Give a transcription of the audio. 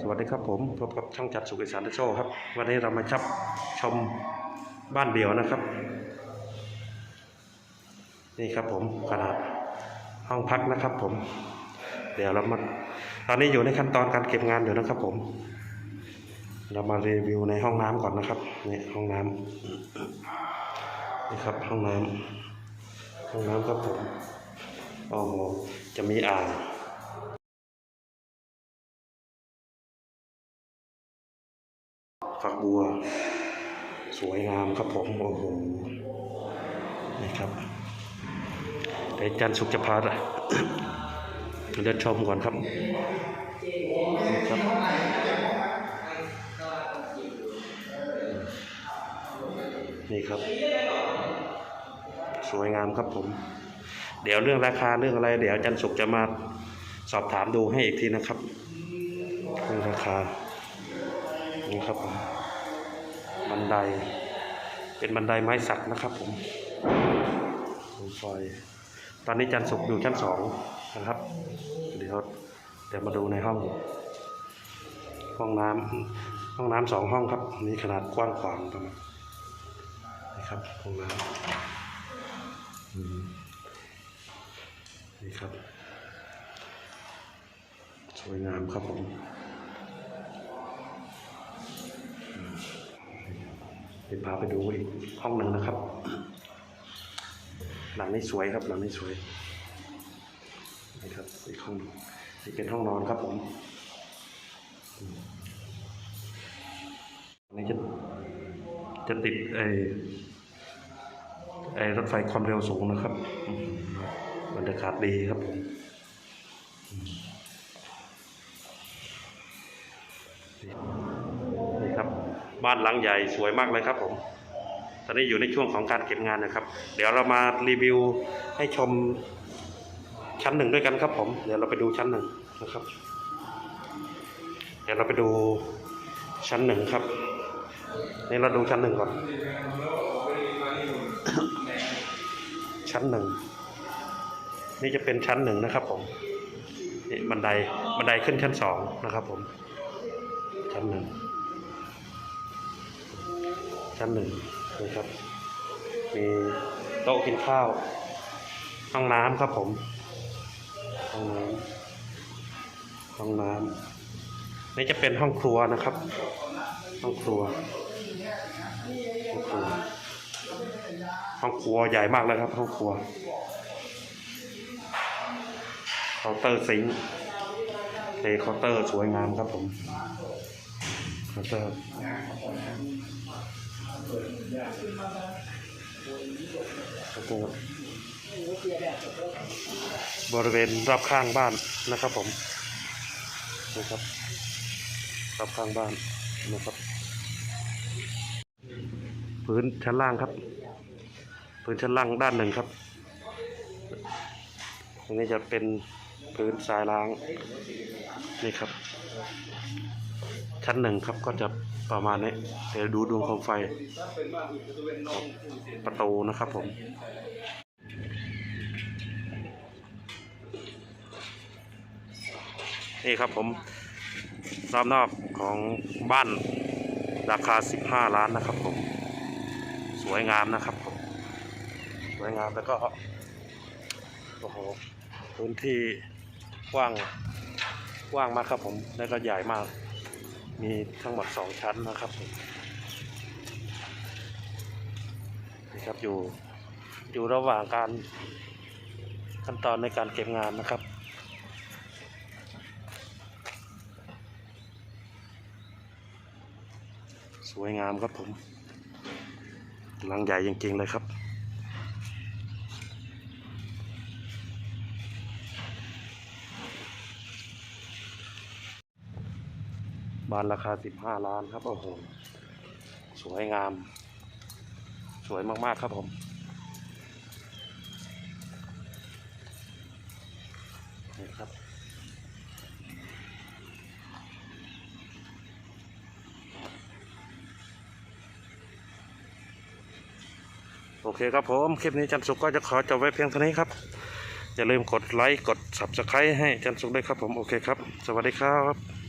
สวัสดีครับผมพบกับช่องจัดสุขอีสานโชครับ วันนี้เรามาชับชมบ้านเดี่ยวนะครับ นี่ครับผมขนาดห้องพักนะครับผม เดี๋ยวเรามาตอนนี้อยู่ในขั้นตอนการเก็บงานอยู่นะครับผม เรามารีวิวในห้องน้ำก่อนนะครับนี่ห้องน้ำนี่ครับห้องน้ำห้องน้ำครับผมโอ้โหจะมีอ่าง ฝักบัว สวยงามครับผมโอ้โหนี่ครับเดี๋ยวอาจันสุขจะพาอะเดินชมก่อนครับนี่ครับนี่ครับ สวยงามครับผม เดี๋ยวเรื่องราคาเรื่องอะไร เดี๋ยวจันสุขจะมาสอบถามดูให้อีกทีนะครับเรื่องราคา นี่ครับผม บันได เป็นบันไดไม้สักนะครับผมผมซอยตอนนี้จันทร์สุกร์อยู่ชั้นสองนะครับ เดี๋ยวเดี๋ยวมาดูในห้อง ห้องน้ำห้องน้ำสองห้องครับ นี่ขนาดกว้างขวางประมาณนี่ครับห้องน้ำนี่ครับ สวยงามครับผม พาไปดูอีกห้องหนึ่งนะครับ หลังนี้สวยครับ หลังนี้สวยนี่ครับอีกห้องนี่เป็นห้องนอนครับผมอืมอันนี้จะจะติดไอ้ไอ้รถไฟความเร็วสูงนะครับอืมบรรยากาศดีครับผมอืมนี่ บ้านหลังใหญ่สวยมากเลยครับผม ตอนนี้อยู่ในช่วงของการเก็บงานนะครับ เดี๋ยวเรามารีวิวให้ชมชั้นหนึ่งด้วยกันครับผม เดี๋ยวเราไปดูชั้นหนึ่งนะครับ เดี๋ยวเราไปดูชั้นหนึ่งครับ นี่เราดูชั้นหนึ่งก่อน ชั้นหนึ่ง นี่จะเป็นชั้นหนึ่งนะครับผมนี่บันได บันไดขึ้นชั้นสองนะครับผม ชั้นหนึ่ง ชั้นหนึ่งนะครับ มีโต๊ะกินข้าว ห้องน้ำครับผม ห้องน้ำห้องน้ำนี่จะเป็นห้องครัวนะครับ ห้องครัว ห้องครัว ห้องครัวใหญ่มากเลยครับ ห้องครัวเคาน์เตอร์ซิงค์เทเคาน์เตอร์สวยงามครับผมเคาน์เตอร์ บริเวณรอบข้างบ้านนะครับผมนะครับรอบข้างบ้านนะครับพื้นชั้นล่างครับ พื้นชั้นล่างด้านหนึ่งครับตรงนี้จะเป็นพื้นทรายล้างนี่ครับ ชั้นหนึ่งครับก็จะประมาณนี้เดี๋ยวดูดวงโคมไฟประตูนะครับผมนี่ครับผมรอบนอกของบ้านราคา 15 ล้านนะครับผม สวยงามนะครับผม สวยงามแล้วก็ โอ้โห พื้นที่กว้าง กว้างมากครับผม แล้วก็ใหญ่มาก มีทั้งหมดสองชั้นนะครับนี่ครับอยู่อยู่ระหว่างการขั้นตอนในการเก็บงานนะครับสวยงามครับผมหลังใหญ่จริงๆเลยครับ บานราคา 15 ล้านครับ โอ้โห สวยงาม สวยมากๆครับผม นี่ครับ โอเคครับผม คลิปนี้จันสุกก็จะขอจบไว้เพียงเท่านี้ครับ อย่าลืมกดไลค์ กด subscribe ให้จันสุกด้วยครับผม โอเคครับ สวัสดีครับ